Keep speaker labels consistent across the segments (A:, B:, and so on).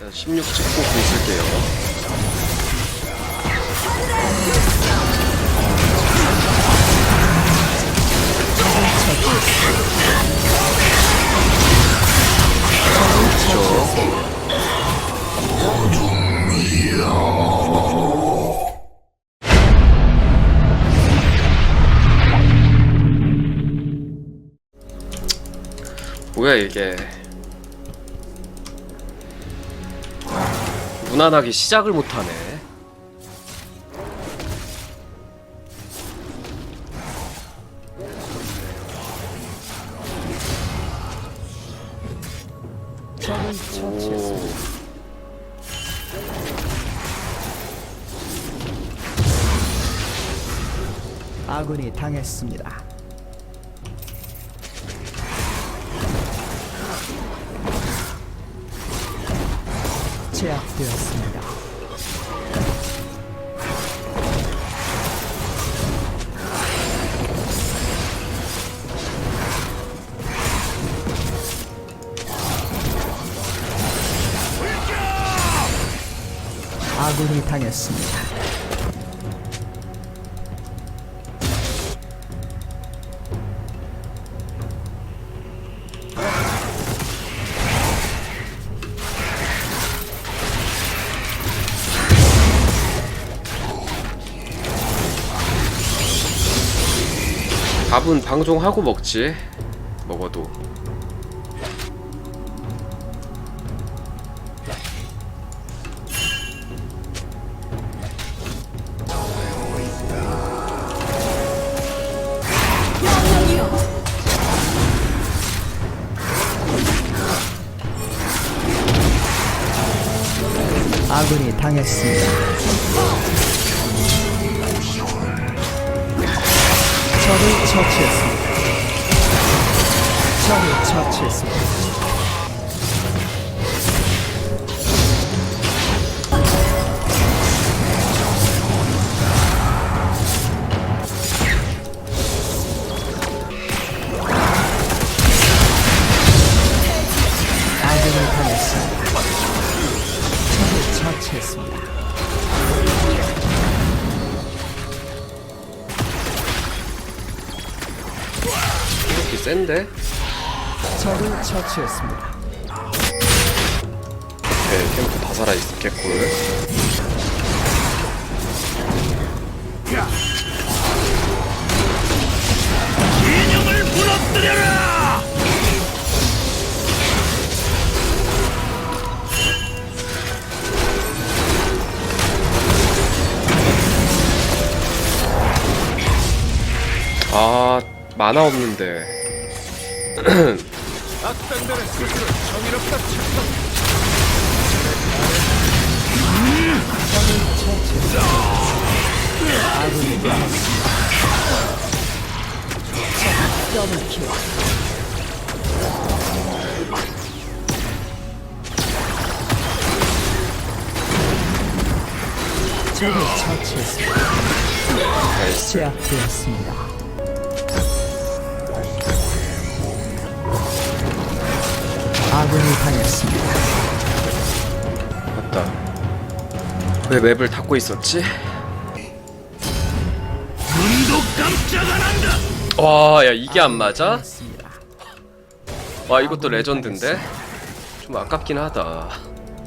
A: 일단 16 찍고 공 쓸게요. 그렇죠. 뭐야 이게 무난하게 시작을 못하네.
B: 아군이 당했습니다. 제압되었습니다. 아군이 당했습니다.
A: 밥은 방송하고 먹지 먹어도
B: 아군이 당했습니다.
A: 이렇게 센데?
B: 적을 처치했습니다.
A: 네 캠프 다 살아있어 개꿀
C: 진영을 무너뜨려라!
A: 아 만화 없는데.
B: 적. 적을 처치했습니다. 제압되었습니다. 아군이 당했습니다.
A: 맞다 왜 맵을 닫고 있었지?
C: 눈도 깜짝 안 한다!
A: 와 야 이게 안 맞아?
B: 당했습니다.
A: 와 이것도 레전드인데? 좀 아깝긴 하다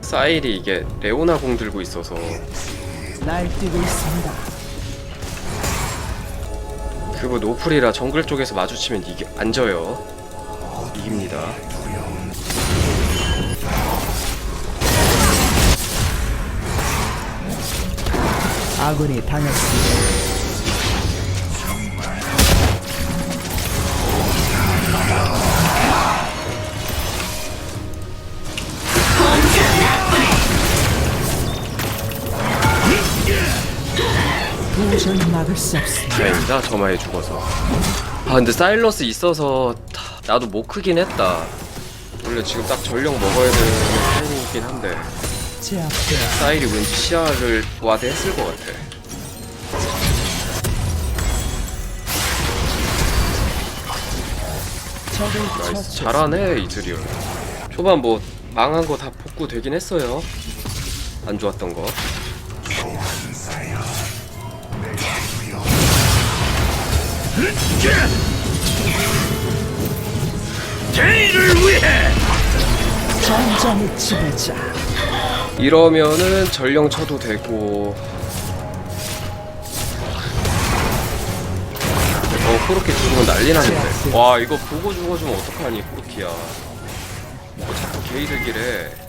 A: 사일이 이게 레오나 공 들고 있어서
B: 날뛰고 있습니다.
A: 그거 노플이라 정글 쪽에서 마주치면 이게 안 져요 이깁니다
B: 아군이 당했습니다.
A: 다행이다 저마에 죽어서. 아 근데 사일러스 있어서 다- 나도 못 크긴 했다. 원래 지금 딱 전력 먹어야 되는 타이밍이긴 한데 사일이 왠지 시야를 와대했을 것 같아 나이스. 잘하네 이즈리얼 초반 뭐 망한 거 다 복구 되긴 했어요. 안 좋았던 거.
C: 대의를 위해
B: 전장의 지배자
A: 이러면은 전령 쳐도 되고. 어 코르키 죽으면 난리 나는데. 와 이거 보고 죽어주면 어떡하니 코르키야. 뭐 자꾸 게이득이래.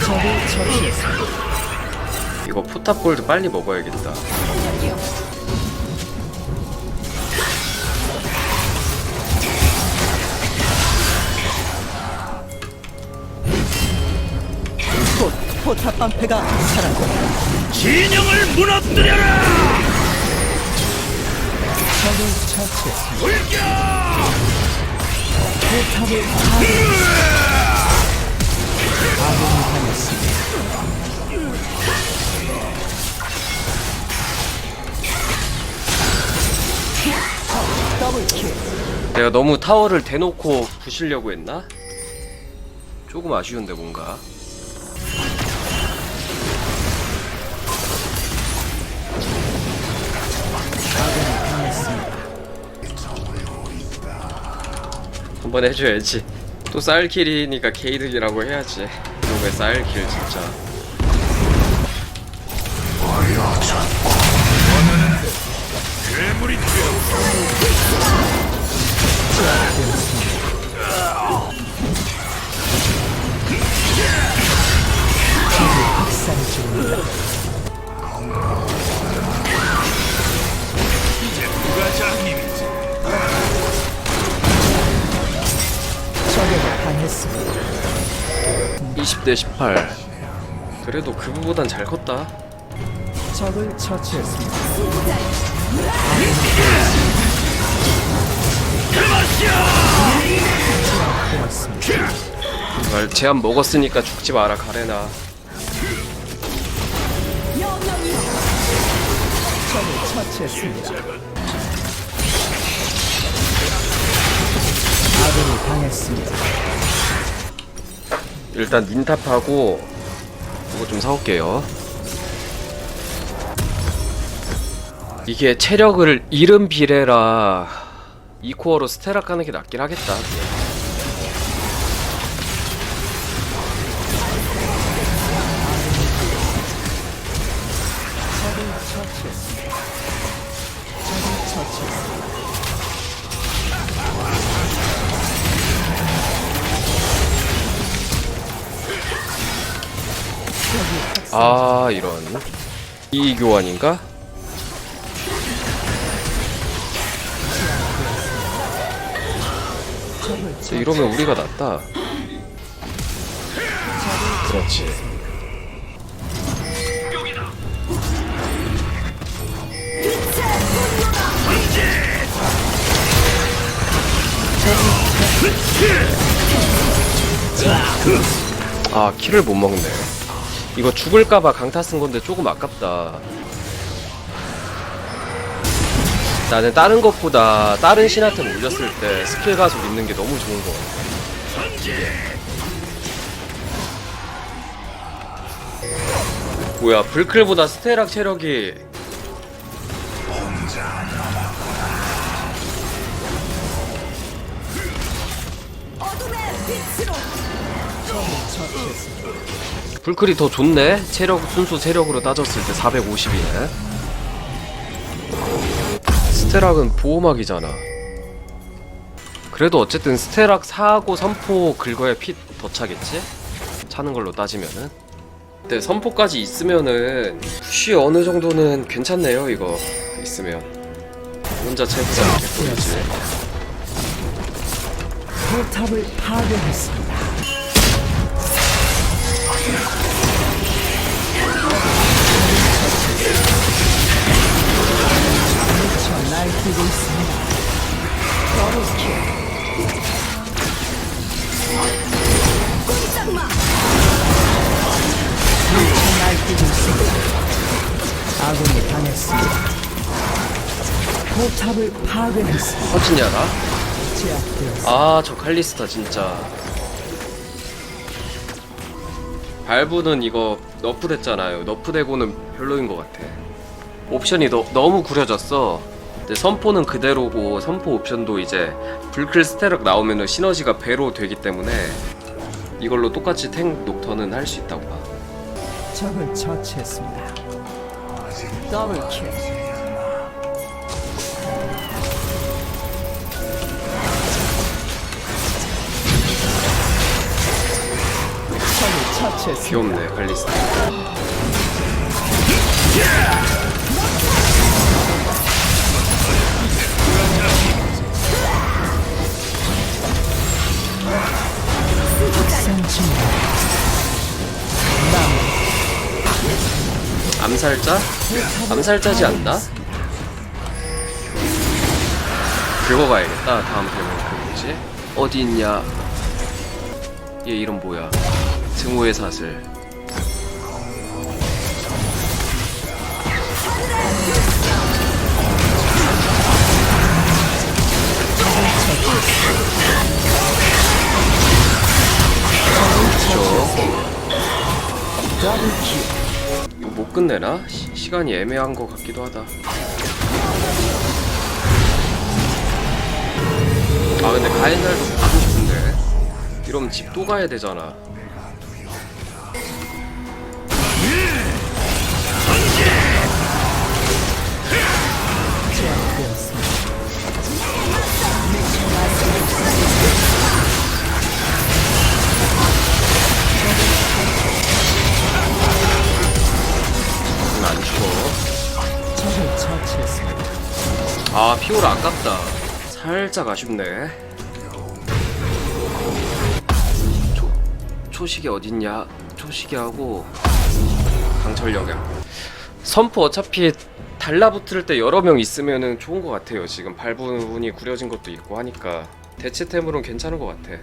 B: 적을 처치했습니다.
A: 이거 포탑 골드 빨리 먹어야겠다
B: 곧 포탑 방패가 사라졌다.
C: 진영을 무너뜨려라
B: 적을 처치했습니다.
C: 불격
B: 포탑을 파괴
A: 내가 너무 타워를 대놓고 부시려고 했나? 조금 아쉬운데 뭔가. 한번 해줘야지. 또 쌀킬이니까 게이득이라고 해야지. 이놈의 쌀킬 진짜.
C: 괴물이 되어
B: 학살 중입니다.
C: 이제 누가 장님이지
B: 적에게 당했습니다.
A: 20대 18 그래도 그거보단 잘 컸다
B: 적을 처치했습니다.
A: 말 제압 먹었으니까 죽지 마라 가레나. 일단 닌탑하고 이거 좀 사올게요. 이게 체력을 잃은 비례라 이 코어로 스테락 가는 게 낫긴 하겠다. 아 이런 이 교환인가? 진짜 이러면 우리가 낫다. 그렇지. 아 키를 못 먹네. 이거 죽을까봐 강타 쓴 건데 조금 아깝다. 나는 다른 것보다 다른 신한테 올렸을 때 스킬 가속 있는 게 너무 좋은 거 같아. 뭐야 불클보다 스테락 체력이. 불클이 더 좋네? 체력 순수 체력으로 따졌을 때 450이네 스테락은 보호막이잖아. 그래도 어쨌든 스테락 4하고 선포 긁어야 피 더 차겠지? 차는 걸로 따지면은. 근데 선포까지 있으면은 푸시 어느 정도는 괜찮네요 이거. 있으면. 혼자 체크자 개꿀이지?
B: 포탑을 파괴했습니다. 포탑을 파괴했습니다.
A: 터지냐라?
B: 제압되었습니다.
A: 아 저 칼리스타 진짜 발부는 이거 너프됐잖아요 너프되고는 별로인 것 같아 옵션이 너, 너무 구려졌어 근데 선포는 그대로고 선포 옵션도 이제 불클 스테럭 나오면은 시너지가 배로 되기 때문에 이걸로 똑같이 탱 녹턴은 할 수 있다고 봐
B: 적을 처치했습니다. 더블 킬.
A: 귀엽네 칼리스타
B: 생충
A: 암살자? 암살자지 않나? 긁어가야겠다 다음 대목 그 뭐지? 어디 있냐 얘 이름 뭐야 증오의 사슬. 이거 못 끝내나? 시, 시간이 애매한 것 같기도 하다 아 근데 가인날도 가고 싶은데 이러면 집 또 가야 되잖아 피오라 아깝다. 살짝 아쉽네. 초, 초식이 어딨냐? 초식이 하고 강철 영향 선프 어차피 달라붙을 때 여러 명 있으면은 좋은 것 같아요. 지금 발분이 구려진 것도 있고 하니까. 대체템으로는 괜찮은 것 같아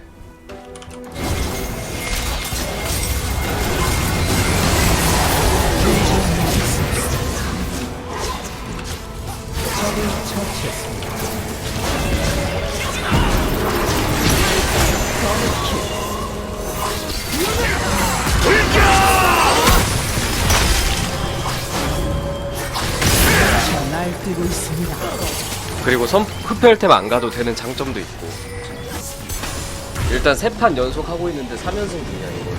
A: 그리고 선 흡혈템 안 가도 되는 장점도 있고. 일단 세 판 연속 하고 있는데 3연승 중이야 이거.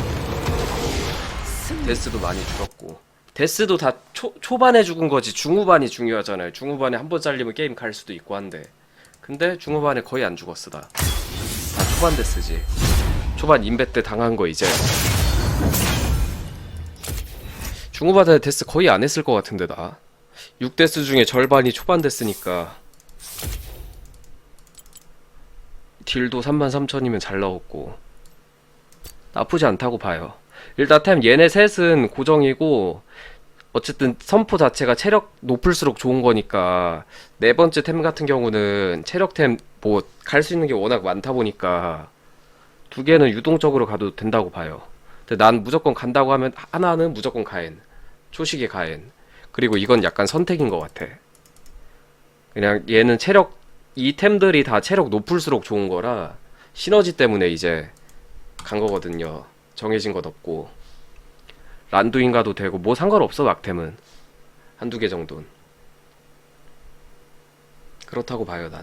A: 데스도 많이 죽었고 데스도 다 초, 초반에 죽은 거지. 중후반이 중요하잖아요. 중후반에 한 번 잘리면 게임 갈 수도 있고 한데. 근데 중후반에 거의 안 죽었어 다. 다 초반 데스지. 초반 인베 때 당한 거 이제. 중후반에 데스 거의 안 했을 것 같은데 나 6데스 중에 절반이 초반 데스니까. 딜도 33,000이면 잘 나왔고. 나쁘지 않다고 봐요. 일단 템 얘네 셋은 고정이고 어쨌든 선포 자체가 체력 높을수록 좋은 거니까 네 번째 템 같은 경우는 체력템 뭐 갈 수 있는 게 워낙 많다 보니까 두 개는 유동적으로 가도 된다고 봐요. 근데 난 무조건 간다고 하면 하나는 무조건 가엔 초식의 가엔 그리고 이건 약간 선택인 것 같아. 그냥 얘는 체력 이 템들이 다 체력 높을수록 좋은 거라 시너지 때문에 이제 간 거거든요. 정해진 것 없고 란두인 가도 되고 뭐 상관없어 막템은 한두 개 정도는 그렇다고 봐요 난.